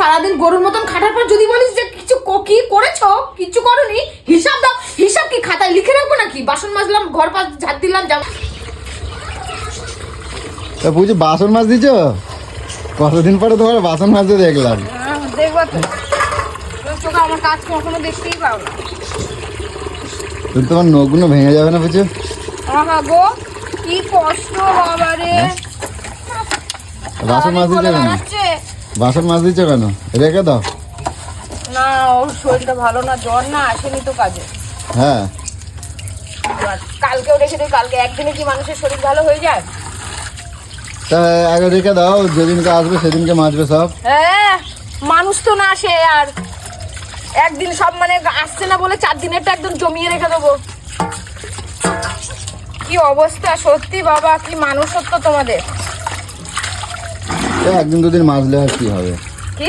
সারাদিন গরুর মতন খাটার পর যদি বলিস যে কিছু কি করেছ কিছু করনি হিসাব দাও। হিসাব কি খাতায় লিখে রাখব নাকি? বাসন মাজলাম ঘর পাশ ঝাড় দিলাম জামা তা বুঝি বাসন মাছ দিছ কতদিন পরে তোমার বাসন মাজতে দেখলাম। দেখব তো। আমার কাজ কখনো দেখতেই পাও না। কিন্তু তোমার নখগুলো ভেঙে যাবে না বুঝছ আহা গো কি কষ্ট বাবা রে বাসন মাছ দাঁড়াচ্ছে। বাসন মাছ দিচ্ছ কেন? রেখে দাও। না ওর শরীরটা ভালো না জ্বর না আসেনি তো কাজে। হ্যাঁ। কালকেও রেখে দিই কালকে একদিনে কি মানুষের শরীর ভালো হয়ে যায়? তা আগে রেখে দাও যেদিনকে আসবে সেদিনকে মাজবে সব। হ্যাঁ মানুষ তো না আসে আর। একদিন সব মানে আসছে না বলে চার দিনেরটা একদম জমিয়ে রেখে দেবো। কি অবস্থা সত্যি বাবা কি মানুষত্ব তোমাদের। একদিন দুদিন মাজলে আর কি হবে? কি?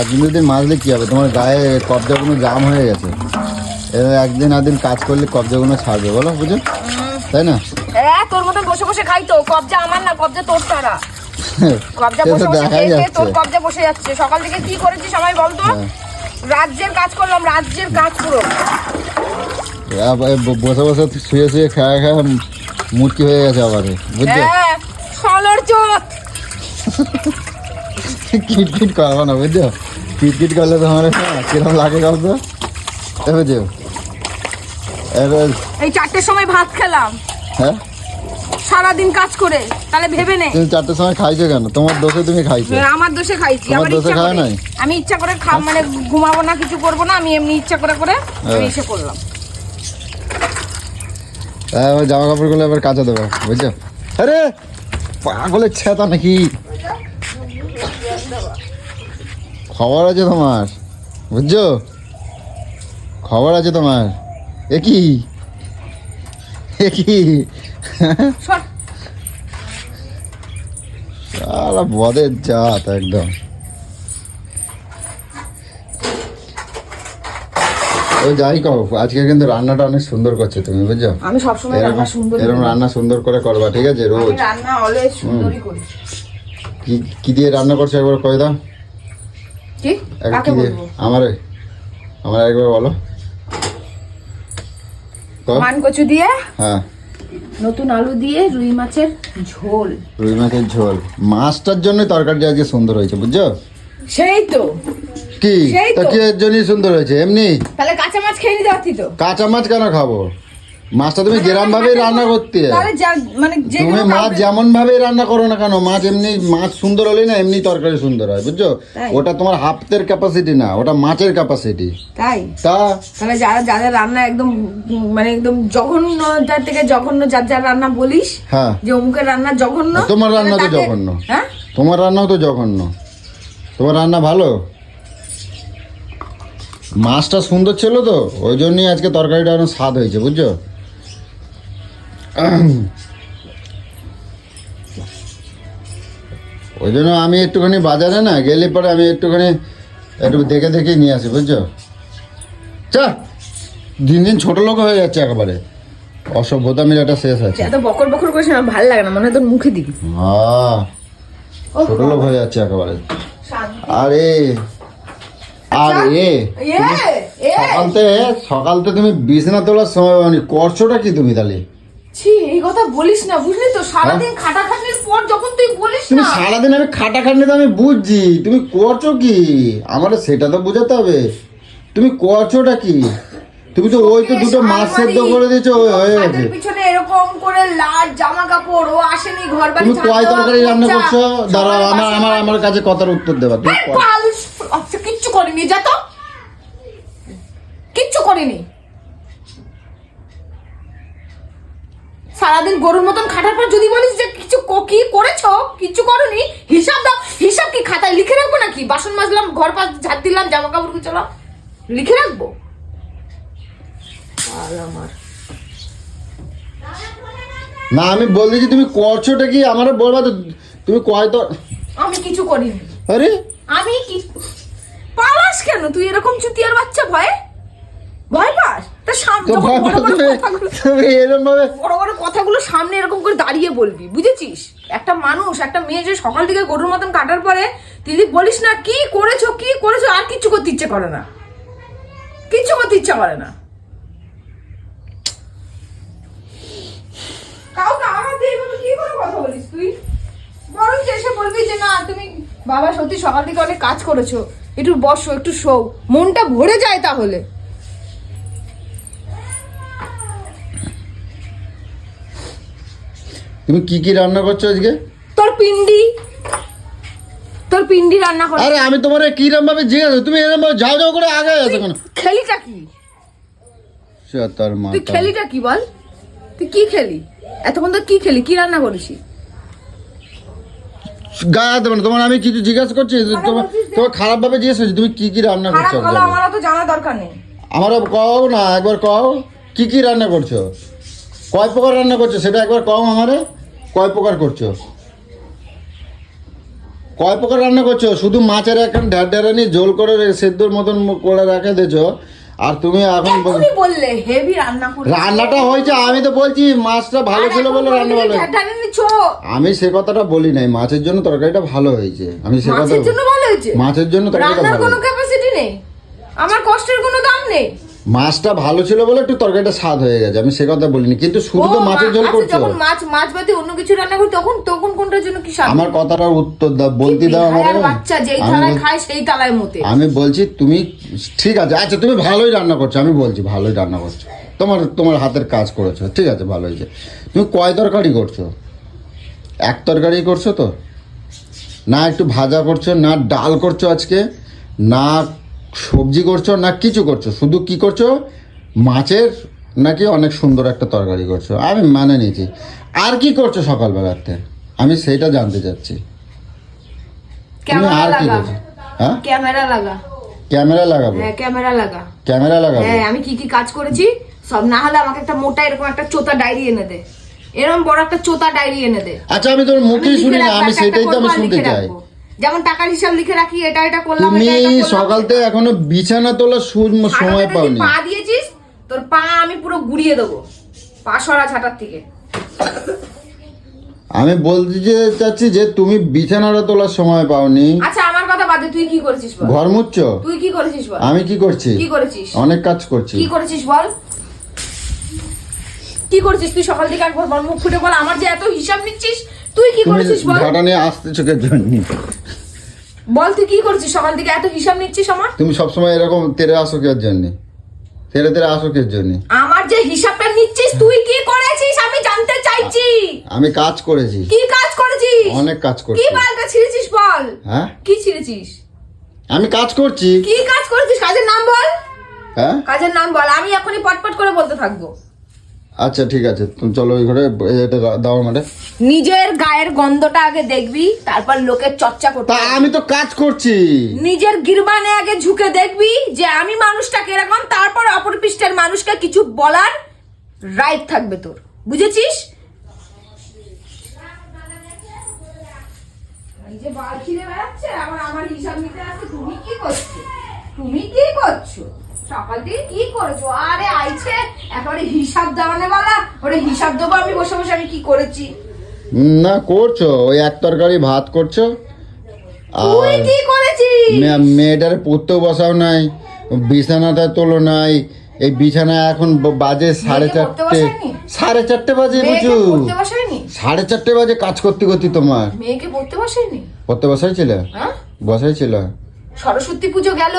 একদিন দুদিন মাজলে কি হবে? তোমার গায়ে কবজাগুলো জাম হয়ে গেছে। এবার একদিন আদিন কাজ করলে কবজাগুলো ছাড়বে বলো বুঝো তাই না? হ্যাঁ তোর মতো বসে বসে খাই তো। কবজা আমার না কবজা তোর তারা কবজা বসে বসে দেখাই খেয়ে খেয়ে তোর কবজা বসে যাচ্ছে। সকাল থেকে কি করেছিস সবাই বলতো হ্যাঁ। রাজ্যের কাজ করলাম রাজ্যের কাজ পুরো বসে বসে শুয়ে শুয়ে খাওয়া খাওয়া মুটকি হয়ে গেছে আবার। বুঝছ হ্যাঁ সলর চোত। কিটকিট করব না বুঝছ? কিটকিট করলে তোমার কিরম লাগে কত এ বুঝছ? এই চারটের সময় ভাত খেলাম। হ্যাঁ? সারাদিন কাজ করে তাহলে ভেবে নে। তুমি চারটের সময় খাইছো কেন? তোমার দোষে তুমি খাইছো। আমার দোষে খাইছি। আমার দোষে করে নাই? আমি ইচ্ছা করে খা মানে ঘুমাবো না কিছু করব না আমি এমনি ইচ্ছা করে করে হ্যাঁ। এসে করলাম হ্যাঁ জামা কাপড়গুলো এবার কাচা দেবে বুঝছ? আরে! পাগলের ছেতা নাকি? খবর আছে তোমার বুঝছ? খবর আছে তোমার। এ কি? এ কি? সারা বদের জাত একদম। ও যাই কও আজকে কিন্তু রান্নাটা অনেক সুন্দর করছে তুমি বুঝছ? আমি সবসময় রান্না সুন্দর এরকম রান্না সুন্দর করে করবা ঠিক আছে রোজ। রান্না অলওয়েজ সুন্দরই করি। কি কি দিয়ে রান্না করছ একবার কয়ে দাও? কি? কাকে বলব? আমার। আমার একবার বলো। মান কচু দিয়ে হ্যাঁ। নতুন আলু দিয়ে রুই মাছের ঝোল। রুই মাছের ঝোল। মাছটার জন্য তরকারিটা আজকে সুন্দর হয়েছে বুঝছ? সেই তো। কি? তা। কি এর জন্যই সুন্দর হয়েছে? এমনি? তাহলে কাঁচা মাছ খেয়ে নিতে পারতি তো। কাঁচা মাছ কেন খাব? মাছটা তুমি গ্রাম ভাবেই রান্না করতে। মানে তুমি মাছ যেমন ভাবে রান্না করো না কেন মাছ এমনি মাছ সুন্দর হলে না এমনি তরকারি সুন্দর হয় বুঝছ? ওটা তোমার হাফতের ক্যাপাসিটি না ওটা মাছের ক্যাপাসিটি তাই? তা? তাহলে যারা যাদের রান্না একদম মানে একদম জঘন্য যার থেকে জঘন্য যার যার রান্না বলিস হ্যাঁ। যে অমুকের রান্না জঘন্য তোমার রান্না তো জঘন্য। হ্যাঁ? তোমার রান্নাও তো জঘন্য। তোমার রান্না ভালো? মাছটা সুন্দর ছিল তো ওই জন্যই আজকে তরকারিটা অনেক স্বাদ হয়েছে বুঝছ? ওই জন্য আমি একটুখানি বাজারে না গেলে পরে আমি একটুখানি একটু দেখে দেখে নিয়ে আসি বুঝছ? চা দিন দিন ছোট লোক হয়ে যাচ্ছে একেবারে। অসভ্যতা মিলাটা শেষ আছে। এত বকর বকর করিস না ভালো লাগে না মনে হয় তোর মুখে দিবি। হ্যাঁ ছোট লোক হয়ে যাচ্ছে একেবারে। আরে আরে সকালতে সকালতে তুমি বিছানা তোলার সময় মানে করছোটা কি তুমি তাহলে? ছি এই কথা বলিস না বুঝলি তো? সারাদিন খাটাখাটনির পর যখন তুই বলিস তুমি সারাদিন আমি খাটাখাটনি তো আমি বুঝছি তুমি করছ কি? আমার সেটা তো বোঝাতে হবে। তুমি করছোটা কি? তুমি তো ওই তো দুটো মাছ সেদ্ধ করে দিয়েছ হয়ে গেছে। এরকম করে জামা কাপড় ও আসেনি ঘর বাড়ি তুমি কয় তরকারি রান্না করছ? দাঁড়াও আমার আমার আমার কাছে কথার উত্তর দেবা তুমি কিচ্ছু করিনি যা তো। কিচ্ছু করিনি। সারাদিন গরুর মতন খাটার পর যদি বলিস যে কিছু কি করেছ কিছু করনি হিসাব দাও। হিসাব কি খাতায় লিখে রাখব নাকি? বাসন মাজলাম ঘর পাশ ঝাড় দিলাম জামা কাপড় গুছালাম লিখে রাখব? আর আমার। না আমি বলছি যে তুমি করছোটা কি? আমার বলবা তো তুমি কয় তো আমি কিছু করিনি। আরে? আমি কি পালাস কেন? তুই এরকম চুতিয়ার বাচ্চা ভয়? ভয় পাস? তা সামনে বড় বড় কথাগুলো সামনে এরকম করে দাঁড়িয়ে বলবি বুঝেছিস? একটা মানুষ একটা মেয়ে যে সকাল থেকে গরুর মতন কাটার পরে তুই যদি বলিস না কি করেছ? কি করেছ? আর কিচ্ছু করতে ইচ্ছে করে না। কিচ্ছু করতে ইচ্ছা করে না। কাউকে আমার দিয়ে কি করে কথা বলিস তুই? বরং এসে বলবি যে না তুমি বাবা সত্যি সকাল থেকে অনেক কাজ করেছ। একটু বসো একটু শো মনটা ভরে যায় তাহলে। তুমি কি কি রান্না করছ আজকে? তোর পিন্ডি। তোর পিন্ডি রান্না করে। আরে আমি তোমার কিরম ভাবে জিজ্ঞাসা তুমি এরকম ভাবে যাও যাও করে আগে আছো কেন? খেলিটা কি? সে তার মা তুই খেলিটা কি বল? তুই কি খেলি? এতক্ষণ তো কি খেলি? কি রান্না করেছি? গায়ে দেবে না। তোমার আমি কিছু জিজ্ঞাসা করছি? তোমার তোমার খারাপ ভাবে জিজ্ঞেস করছি। তুমি কি কি রান্না করছ? ভালো আজকে? আমার তো জানা দরকার নেই। আমারও কও না একবার কও। কি কি রান্না করছ? কয় প্রকার রান্না করছ? সেটা একবার কও আমারে। কয় প্রকার করছ? কয় প্রকার রান্না করছ? শুধু মাছের এখন ঢের ঢেরানি জোল করে সেদ্ধর মতন করে রেখে দিয়েছ। আর তুমি এখন বল- বললে হেভি রান্না করে রান্নাটা হয়েছে আমি তো বলছি মাছটা ভালো ছিল বলে রান্না ভালো আমি সে কথাটা বলি নাই মাছের জন্য তরকারিটা ভালো হয়েছে। আমি সে কথা মাছের জন্য ভালো হয়েছে? মাছের জন্য তরকারিটা ভালো কোনো ক্যাপাসিটি নেই। আমার কষ্টের কোনো দাম নেই। মাছটা ভালো ছিল বলে একটু তরকারিটা স্বাদ হয়ে গেছে আমি সে কথা বলিনি কিন্তু শুধু তো মাছের ঝোল আচ্ছা, করছ। যখন মাছ মাছ বাদে অন্য কিছু রান্না করি তখন তখন কোনটার জন্য কি স্বাদ? আমার কথাটার উত্তর দাও বলতে দাও আমার বাচ্চা যেই থালায় খায় সেই তালায় মতে আমি বলছি তুমি ঠিক আছে আচ্ছা তুমি ভালোই রান্না করছ আমি বলছি ভালোই রান্না করছ। তোমার তোমার হাতের কাজ করেছ ঠিক আছে ভালো হয়েছে। তুমি কয় তরকারি করছ? এক তরকারি করছ তো? না একটু ভাজা করছ না ডাল করছ আজকে? না সবজি করছ না কিছু করছ? শুধু কি করছ? মাছের নাকি অনেক সুন্দর একটা তরকারি করছ? আমি মানে নিয়েছি। আর কি করছ সকালবেলাতে? আমি সেইটা জানতে চাচ্ছি। তুমি আর কি করছ? হ্যাঁ? ক্যামেরা লাগা। ক্যামেরা লাগাবো? হ্যাঁ ক্যামেরা লাগা। ক্যামেরা লাগাবো? হ্যাঁ আমি কি কি কাজ করেছি সব না হলে আমাকে একটা মোটা এরকম একটা চোতা ডায়েরি এনে দে। এরকম বড় একটা চোতা ডায়েরি এনে দে। আচ্ছা আমি তোর মুখেই শুনি না আমি সেটাই তো আমি শুনতে চাই। যেমন টাকার হিসাব লিখে রাখি এটা এটা করলাম তুমি সকাল থেকে এখনও বিছানা তোলার সু- সময় পাওনি। পা দিয়েছিস তোর পা আমি পুরো গুড়িয়ে দেবো পা সরা ছাটার থেকে। আমি বলতে যে চাচ্ছি যে তুমি বিছানাটা তোলার সময় পাওনি। আচ্ছা আমার কথা বাদে তুই কি করেছিস বল? ঘর মুচ্ছ? তুই কি করেছিস বল? আমি কি করছি? কি করেছিস? অনেক কাজ করছি। কি করেছিস বল? কি করেছিস তুই সকাল থেকে একবার বল মুখ ফুটে বল। আমার যে এত হিসাব নিচ্ছিস তুই কি করেছিস বল? নিয়ে আসতে চোখের জন্য। বল তুই কি করেছিস? সকাল থেকে এত হিসাব নিচ্ছিস আমার? তুমি সবসময় এরকম তেরে আসো কে জন্য? তেরে তেরে আসো কে জন্য? আমার যে হিসাবটা নিচ্ছিস তুই কি করেছিস? আমি জানতে চাইছি। আমি কাজ করেছি। কি কাজ করেছিস? অনেক কাজ করেছি। কি বালটা ছিঁড়েছিস বল? হ্যাঁ? কি ছিঁড়েছিস? আমি কাজ করছি। কি কাজ করেছিস? কাজের নাম বল। হ্যাঁ? কাজের নাম বল। আমি এখনই পটপট করে বলতে থাকব। আচ্ছা ঠিক আছে। তুমি চলো ওই ঘরে এটা দাও আমারে নিজের গায়ের গন্ধটা আগে দেখবি তারপর লোকের চর্চা করতে তা আমি তো কাজ করছি। নিজের গিরবানে আগে ঝুঁকে দেখবি যে আমি মানুষটা কীরকম তারপর অপর পৃষ্ঠের মানুষকে কিছু বলার রাইট থাকবে তোর। বুঝেছিস? বাল বেড়াচ্ছে আবার আমার হিসাব নিতে আসছে তুমি কি করছ? তুমি কি করছ? সকাল থেকে কি করছ? আরে আইছে একেবারে হিসাব দেওয়ানে বলা। ওরে হিসাব দেবো আমি বসে বসে আমি কি করেছি? না করছ। ওই এক তরকারি ভাত করছ। তুই আর কি করেছিস? মেয়েটার পড়তেও বসাও নাই বিছানাটা তোলো নাই। এই বিছানা এখন বাজে সাড়ে চারটে। সাড়ে চারটে বাজে বুঝু সাড়ে চারটে বাজে কাজ করতে করতে তোমার। মেয়েকে পড়তে বসায়নি? পড়তে বসাইছিল? হ্যাঁ? বসাইছিল? সরস্বতী পুজো গেল।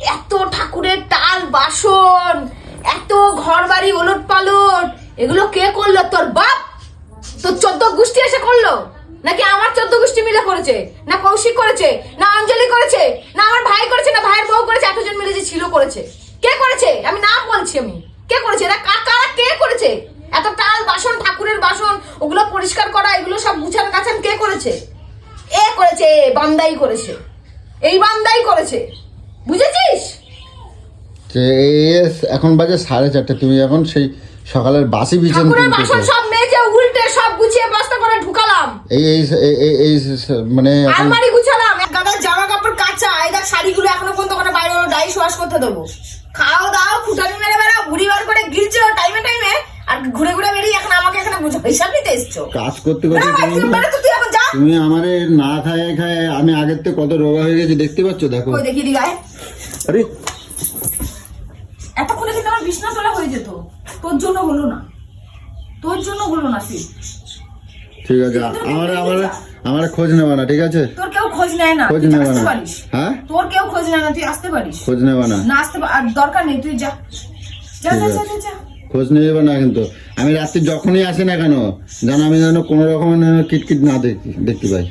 এত ঠাকুরের টাল বাসন, এত ঘর বাড়ি ওলট পালট এগুলো কে করল? তোর বাপ? তোর চোদ্দ গোষ্ঠী এসে করল? নাকি আমার চোদ্দ গোষ্ঠী মিলে করেছে? না কৌশিক করেছে? না অঞ্জলি করেছে? না আমার ভাই করেছে? না ভাইয়ের বউ করেছে? এতজন মিলে যে ছিল করেছে। কে করেছে? আমি নাম বলছি আমি। কে করেছে? কা- কারা কে করেছে? এত টাল বাসন, ঠাকুরের বাসন, ওগুলো পরিষ্কার করা, এগুলো সব গুছান গাছান কে করেছে? এ করেছে, এ বান্দাই করেছে। এই বান্দাই করেছে। বুঝেছিস? এখন বাজে সাড়ে চারটে তুমি এখন সেই সকালের বাসি বিছান বাসন সব মেজে উল্টে সব গুছিয়ে বস্তা করে ঢুকালাম। এই এই এই- মানে আলমারি গুছালাম। গাদা জামা কাপড় কাঁচা এই দেখ শাড়িগুলো এখনও পর্যন্ত ওখানে বাইরে হলো ডাই ওয়াশ করতে দেবো। খাও দাও ফুটানি মেরে বেড়াও ঘুরি বার করে গিলছো টাইমে টাইমে আর ঘুরে ঘুরে বেরিয়ে এখন আমাকে এখানে বুঝো হিসাব নিতে এসছো। কাজ করতে করতে তুমি তুমি আমারে না খায় খায় আমি আগের থেকে কত রোগা হয়ে গেছি দেখতে পাচ্ছ? দেখো। দেখি দিগায় আরে। এতক্ষণে কিন্তু আমার বিছনা তোলা হয়ে যেত। তোর জন্য হলো না। তোর জন্য হলো না সে ঠিক আছে আমার আমার আমার খোঁজ নেবা না ঠিক আছে? তোর কেউ খোঁজ নেয় না খোঁজ নেবা না। হ্যাঁ? তোর কেউ খোঁজ নেয় না তুই আসতে পারিস। খোঁজ নেবা না। না আসতে আর দরকার নেই তুই যা। যা যা যা যা, খোঁজ নেবে না কিন্তু। আমি রাত্রি যখনই আসি না কেন যেন আমি যেন কোনো রকমের কিটকিট না দেখি দেখতে পাই।